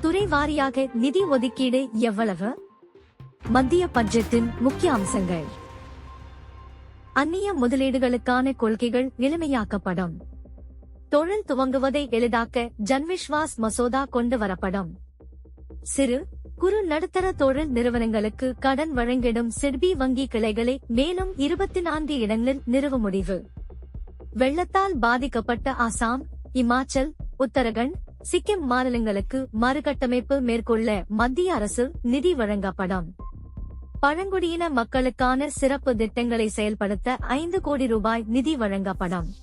துறை வாரியாக நிதி ஒதுக்கீடு எவ்வளவு? மத்திய பட்ஜெட்டின் முக்கிய அம்சங்கள். அந்நிய முதலீடுகளுக்கான கொள்கைகள் எளிமையாக்கப்படும் தொழில் துவங்குவதை எளிதாக்க ஜன்விஸ்வாஸ் மசோதா கொண்டு வரப்படும் சிறு குறு நடுத்தர தொழில் நிறுவனங்களுக்கு கடன் வழங்கிடும் சிட்பி வங்கி கிளைகளை மேலும் இருபத்தி நான்கு இடங்களில் நிறுவ முடிவு. வெள்ளத்தால் பாதிக்கப்பட்ட அசாம் இமாச்சல் உத்தரகண்ட் சிக்கிம் மாநிலங்களுக்கு மறுகட்டமைப்பு மேற்கொள்ள மத்திய அரசு நிதி வழங்கப்படும். பழங்குடியின மக்களுக்கான சிறப்பு திட்டங்களை செயல்படுத்த ஐந்து கோடி ரூபாய் நிதி வழங்கப்படும்.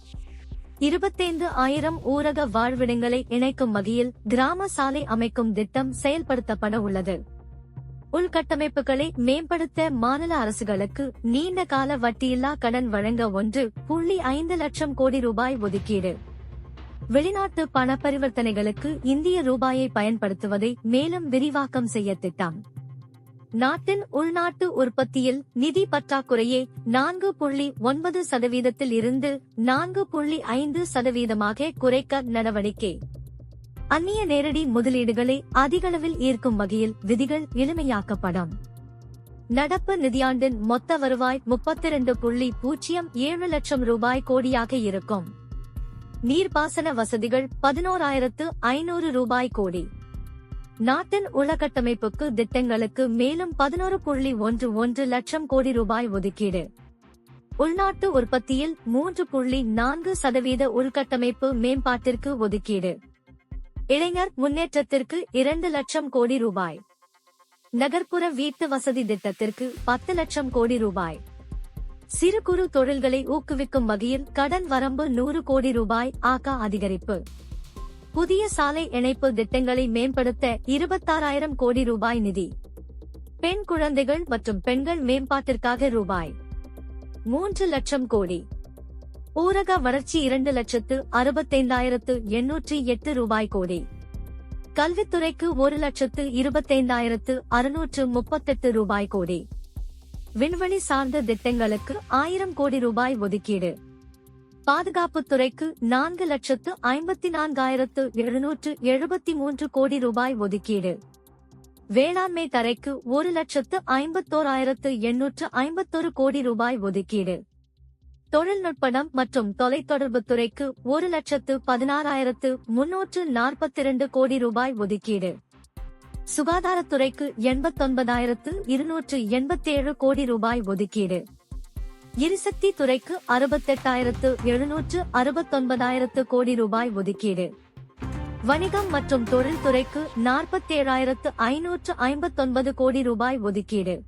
இருபத்தைந்து ஆயிரம் ஊரக வாழ்விடங்களை இணைக்கும் வகையில் கிராம சாலை அமைக்கும் திட்டம் செயல்படுத்தப்பட உள்ளது. உள்கட்டமைப்புகளை மேம்படுத்த மாநில அரசுகளுக்கு நீண்ட கால வட்டியில்லா கடன் வழங்க ஒன்று புள்ளி ஐந்து லட்சம் கோடி ரூபாய் ஒதுக்கீடு. வெளிநாட்டு பண பரிவர்த்தனைகளுக்கு இந்திய ரூபாயை பயன்படுத்துவதை மேலும் விரிவாக்கம் செய்ய திட்டம். நாட்டின் உள்நாட்டு உற்பத்தியில் நிதி பற்றாக்குறையை நான்கு புள்ளி ஒன்பது சதவீதத்தில் இருந்து நான்கு புள்ளி ஐந்து சதவீதமாக குறைக்க நடவடிக்கை. அந்நிய நேரடி முதலீடுகளை அதிகளவில் ஈர்க்கும் வகையில் விதிகள் எளிமையாக்கப்படும். நடப்பு நிதியாண்டின் மொத்த வருவாய் முப்பத்தி இரண்டு புள்ளி பூஜ்ஜியம் ஏழு லட்சம் ரூபாய் கோடியாக இருக்கும். நீர்ப்பாசன வசதிகள் பதினோராயிரத்து ஐநூறு ரூபாய் கோடி. நாட்டின் உள்கட்டமைப்புக்கு திட்டங்களுக்கு மேலும் பதினோரு புள்ளி ஒன்று ஒன்று லட்சம் கோடி ரூபாய் ஒதுக்கீடு. உள்நாட்டு உற்பத்தியில் மூன்று புள்ளி நான்கு சதவீத உள்கட்டமைப்பு மேம்பாட்டிற்கு ஒதுக்கீடு. இளைஞர் முன்னேற்றத்திற்கு இரண்டு லட்சம் கோடி ரூபாய். நகர்ப்புற வீட்டு வசதி திட்டத்திற்கு பத்து லட்சம் கோடி ரூபாய். சிறு குறு தொழில்களை ஊக்குவிக்கும் வகையில் கடன் வரம்பு நூறு கோடி ரூபாய் ஆகா அதிகரிப்பு. புதிய சாலை இணைப்பு திட்டங்களை மேம்படுத்த இருபத்தாறாயிரம் கோடி ரூபாய் நிதி. பெண் குழந்தைகள் மற்றும் பெண்கள் மேம்பாட்டிற்காக ரூபாய் மூன்று லட்சம் கோடி. ஊரக வளர்ச்சி இரண்டு லட்சத்து அறுபத்தைந்தாயிரத்து எண்ணூற்றி எட்டு ரூபாய் கோடி. கல்வித்துறைக்கு ஒரு லட்சத்து இருபத்தைந்தாயிரத்து அறுநூற்று முப்பத்தெட்டு ரூபாய் கோடி. விண்வெளி சார்ந்த திட்டங்களுக்கு ஆயிரம் கோடி ரூபாய் ஒதுக்கீடு. பாதுகாப்புத் துறைக்கு நான்கு லட்சத்து ஐம்பத்தி நான்காயிரத்து எழுநூற்று எழுபத்தி மூன்று கோடி ரூபாய் ஒதுக்கீடு. வேளாண்மை தரைக்கு ஒரு லட்சத்து ஐம்பத்தோராயிரத்து எண்ணூற்று ஐம்பத்தொரு கோடி ரூபாய் ஒதுக்கீடு. தொழில்நுட்பம் மற்றும் தொலைத்தொடர்புத் துறைக்கு ஒரு லட்சத்து பதினாறாயிரத்து முன்னூற்று நாற்பத்தி இரண்டு கோடி ரூபாய் ஒதுக்கீடு. சுகாதாரத்துறைக்கு எண்பத்தொன்பதாயிரத்து இருநூற்று எண்பத்தேழு கோடி ரூபாய் ஒதுக்கீடு. எரிசக்தி துறைக்கு அறுபத்தெட்டாயிரத்து எழுநூற்று அறுபத்தொன்பதாயிரத்து கோடி ரூபாய் ஒதுக்கீடு. வணிகம் மற்றும் தொழில்துறைக்கு நாற்பத்தேழாயிரத்து ஐநூற்று ஐம்பத்தொன்பது கோடி ரூபாய் ஒதுக்கீடு.